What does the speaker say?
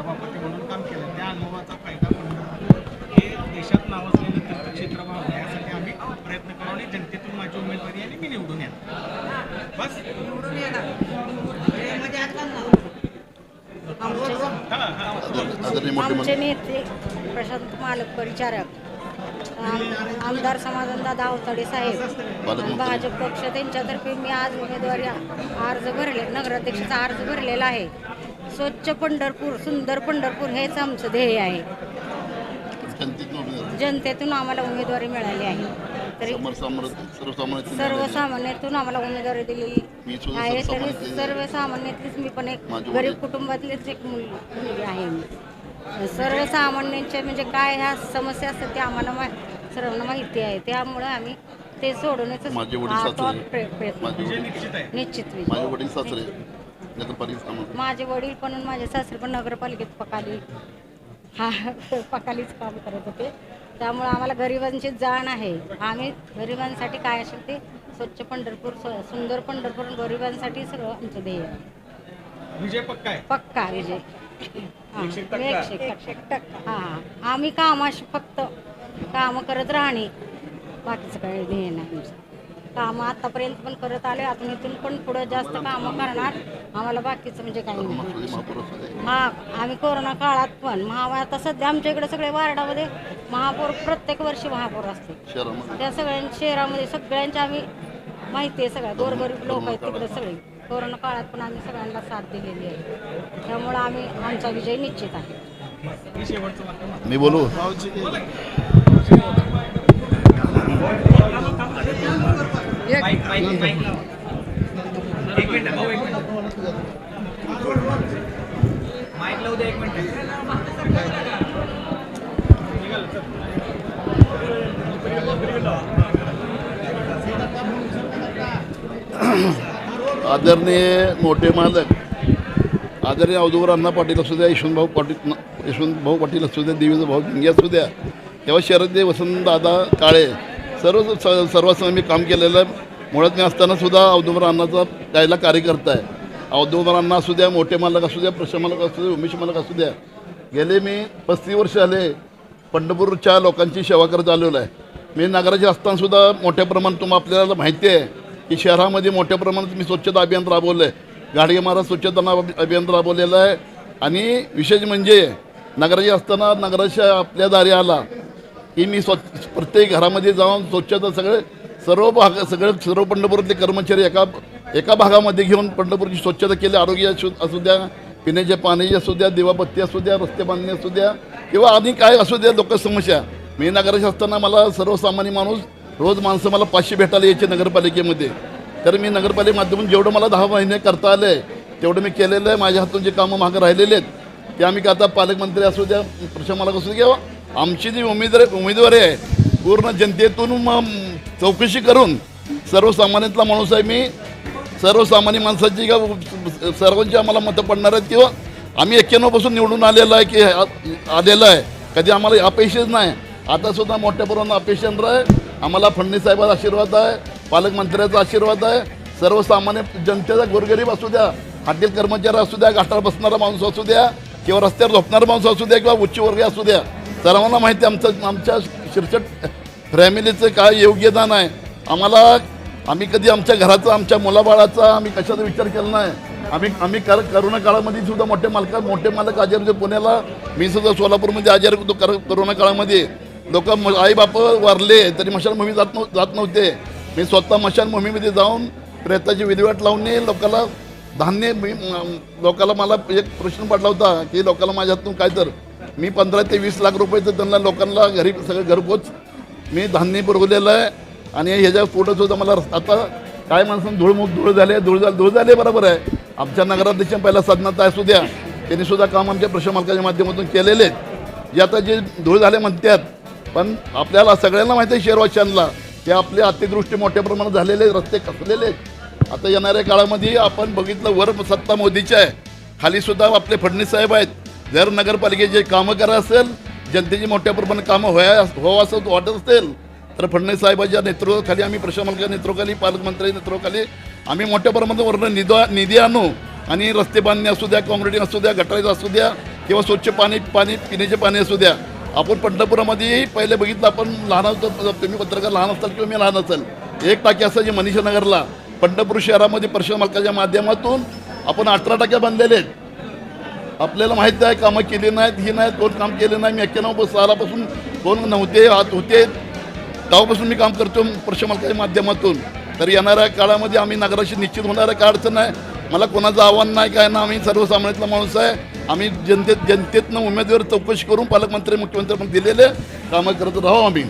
सभापती म्हणून काम केलं. त्या अनुभवाचा फायदा पंढरपूर हे देशात नावाजलेलं तीर्थक्षेत्र व्हावं यासाठी आम्ही प्रयत्न करू आणि जनतेतून माझी उमेदवारी आणि मी निवडून येणार. बस. निवडून येणार. आमचे नेते प्रशांत मालक परिचारक आम- आमदार समाधानदादा अवताडे साहेब भाजप पक्ष त्यांच्यातर्फे मी आज उमेदवारी अर्ज भरले नगराध्यक्षाचा अर्ज भरलेला आहे. स्वच्छ पंढरपूर सुंदर पंढरपूर हेच आमचं ध्येय आहे. जनतेतून आम्हाला उमेदवारी मिळाली आहे. तरी सर्वसामान्यातून आम्हाला उमेदवारी दिलेली सुद्धा आहे. तरी सर्वसामान्यातली- सर्वसामान्यातलीच मी पण एक गरीब कुटुंबातलीच एक मुल- मुलगी आहे मी. सर्वसामान्यांच्या म्हणजे काय ह्या समस्या असतात ते आम्हाला मा सर्वांना माहिती आहे. त्यामुळे आम्ही ते सोडवण्याचा प्रयत्न निश्चित. माझे वडील सासरे माझे वडील पण आणि माझे सासरे पण नगरपालिकेत पकाली. हा पकालीच काम करत होते. त्यामुळे आम्हाला गरिबांची जाण आहे. आम्ही गरिबांसाठी काय असेल ते स्वच्छ पंढरपूर सुंदर पंढरपूर आणि गरिबांसाठी सगळं आमचं ध्येय आहे. विजय पक्का आहे? पक्का विजय. हा, एकशे टक्का. एकशे टक्का. टक्का. हा आम्ही कामाशी फक्त कामं करत राहणे. बाकीचं काही ध्येय नाही आमचं. कामं आतापर्यंत पण करत आले आपण इथून पण पुढं जास्त कामं करणार. आम्हाला बाकीचं म्हणजे काही नाही. हा आम्ही कोरोना काळात पण महापौर आता सध्या आमच्या इकडे सगळे वार्डामध्ये महापौर प्रत्येक वर्षी महापौर असते त्या सगळ्यांच्या शहरामध्ये सगळ्यांच्या आम्ही माहिती आहे सगळ्या. गोरगरीब लोक आहेत तिकडे सगळे. कोरोना काळात पण आम्ही सगळ्यांना साथ दिलेली आहे. त्यामुळं आम्ही आमचा विजय निश्चित आहे. मी बोलू? आदरणीय मोठे मालक आदरणीय अवधूवर अण्णा पाटील असू द्या यशवंतभाऊ पाटील यशवंतभाऊ पाटील असू द्या देवीचा भाऊ भिंगे असू द्या तेव्हा शरददेव वसंतदादा काळे सर्व स- सर्वांसह मी काम केलेलं आहे मुळात मी असतानासुद्धा अवधूवर अण्णाचा गायला कार्यकर्ता आहे. अवधूवर अण्णा असू द्या मोठे मालक असू द्या प्रश्न मालक असू द्या उमेश मालक असू द्या गेले मी पस्तीस वर्ष आले पंढरपूरच्या लोकांची सेवा करत आलेलो आहे. मी नगराचे असतानासुद्धा मोठ्या प्रमाणात तुम्हाला आपल्याला माहिती आहे की शहरामध्ये मोठ्या प्रमाणात मी स्वच्छता अभियान राबवलं आहे गाडगे महाराज स्वच्छता अभियान राबवलेलं आहे. आणि विशेष म्हणजे नगराचे असताना नगराच्या आपल्या दारी आला की मी स्वच्छ प्रत्येक घरामध्ये जाऊन स्वच्छता सगळे सर्व भाग सगळे सर्व पंढरपुरातले कर्मचारी एका एका भागामध्ये घेऊन पंढरपूरची स्वच्छता केली. आरोग्य असू असू द्या पिण्याच्या पाण्याची असू द्या दिवाबत्ती असू द्या रस्ते बांधणी असू द्या किंवा आणि काय असू द्या लोक समस्या मी नगराशी असताना मला सर्वसामान्य माणूस रोज माणसं मला पाचशे भेटायला यायचे नगरपालिकेमध्ये. तर मी नगरपालिके माध्यमातून जेवढं मला दहा महिने करता आलं आहे तेवढं मी केलेलं आहे. माझ्या हातून जे कामं मागं राहिलेले आहेत ते आम्ही का आता पालकमंत्री असू द्या प्रश्न असू द्या किंवा आमची जी उमेदवार उमेदवारी आहे पूर्ण जनतेतून मग चौकशी करून सर्वसामान्यातला माणूस आहे मी. सर्वसामान्य माणसाची का सर्वांची आम्हाला मतं पडणार आहेत किंवा आम्ही एक्क्याण्णवपासून निवडून आलेलं आहे की आ- आलेलं आहे. कधी आम्हाला अपेक्षाच नाही. आता सुद्धा मोठ्या प्रमाणात अपेक्षा आहे. आम्हाला फडणीसाहेबाचा आशीर्वाद आहे पालकमंत्र्याचा आशीर्वाद आहे. सर्वसामान्य जनतेचा गोरगरीब असू द्या हॉटेल कर्मचारी असू द्या गाठार बसणारा माणूस असू द्या किंवा रस्त्यावर झोपणारा माणूस असू द्या किंवा उच्चवर्गीय असू द्या सर्वांना माहिती आहे आमचं आमच्या शिरसट फॅमिलीचं काय योगदान आहे. आम्हाला आम्ही कधी आमच्या घराचा आमच्या मुलाबाळाचा आम्ही कशाचा विचार केला नाही. आम्ही आम्ही कर करोना काळामध्ये सुद्धा मोठे मालका मोठे मालक आजार होते पुण्याला. मी सुद्धा सोलापूरमध्ये आजार होतो कर करोना काळामध्ये. लोक आई बाप वारले तरी मशान मोहिमे जात नव्ह जात नव्हते. मी स्वतः मशानभूमीमध्ये जाऊन प्रेताची विधिवाट लावणे लोकाला धान्य मी लोकाला मला एक प्रश्न पडला होता की लोकाला माझ्या हातून काय तर मी पंधरा ते वीस लाख रुपयाचं त्यांना लोकांना घरी सगळं घरपोच मी धान्य पुरवलेलं आहे. आणि ह्याच्या पुढं सुद्धा मला आता काय माणसं धूळ धूळ झाले धूळ झाले धूळ झाले बरोबर आहे. आमच्या नगराध्यक्ष पहिला साधनात असू द्या त्यांनी सुद्धा काम आमच्या प्रश्न मालकाच्या माध्यमातून केलेले आहेत. जे आता जे धूळ झाले म्हणतात पण आपल्याला सगळ्यांना माहिती आहे शेरवाशांना की आपले अतिदृष्टी मोठ्या प्रमाणात झालेले रस्ते कसलेले आहेत. आता येणाऱ्या काळामध्ये आपण बघितलं वर सत्ता मोदीची आहे. खाली सुद्धा आपले फडणवीस साहेब आहेत. जर नगरपालिकेचे कामं करा असेल जनतेची मोठ्या प्रमाणात कामं व्हाय व्हावं असं वाटत असेल तर फडणवीस साहेबांच्या नेतृत्वाखाली आम्ही प्रशासनाच्या नेतृत्वाखाली पालकमंत्री नेतृत्वाखाली आम्ही मोठ्या प्रमाणात वर्ण निधी निधी आणू. आणि रस्ते बांधणे असू द्या काँक्रिटिंग असू द्या गटारीचं असू द्या किंवा स्वच्छ पाणी पाणी पिण्याचे पाणी असू द्या. आपण पंढरपुरामध्येही पहिले बघितलं आपण लहान असतो तुम्ही पत्रकार लहान असाल किंवा मी लहान असेल एक टाकी असायची मनीषा नगरला. पंढरपूर शहरामध्ये परिषद मालकाच्या माध्यमातून आपण अठरा टाक्या बांधलेले आहेत. आपल्याला माहिती आहे कामं केली नाहीत ही नाहीत कोण काम केले नाही मी एक्क्याण्णव सालापासून कोण नव्हते हात होते. तेव्हापासून मी काम करतो प्रशमालकाच्या माध्यमातून. तर येणाऱ्या काळामध्ये आम्ही नगराशी निश्चित होणाऱ्या काय अडचण आहे? मला कोणाचं आव्हान नाही काय ना आम्ही सर्वसामान्यातला माणूस आहे. आम्ही जनतेत जनतेतनं उमेदवार चौकशी करून पालकमंत्री मुख्यमंत्री पण दिलेले कामं करत राहू आम्ही.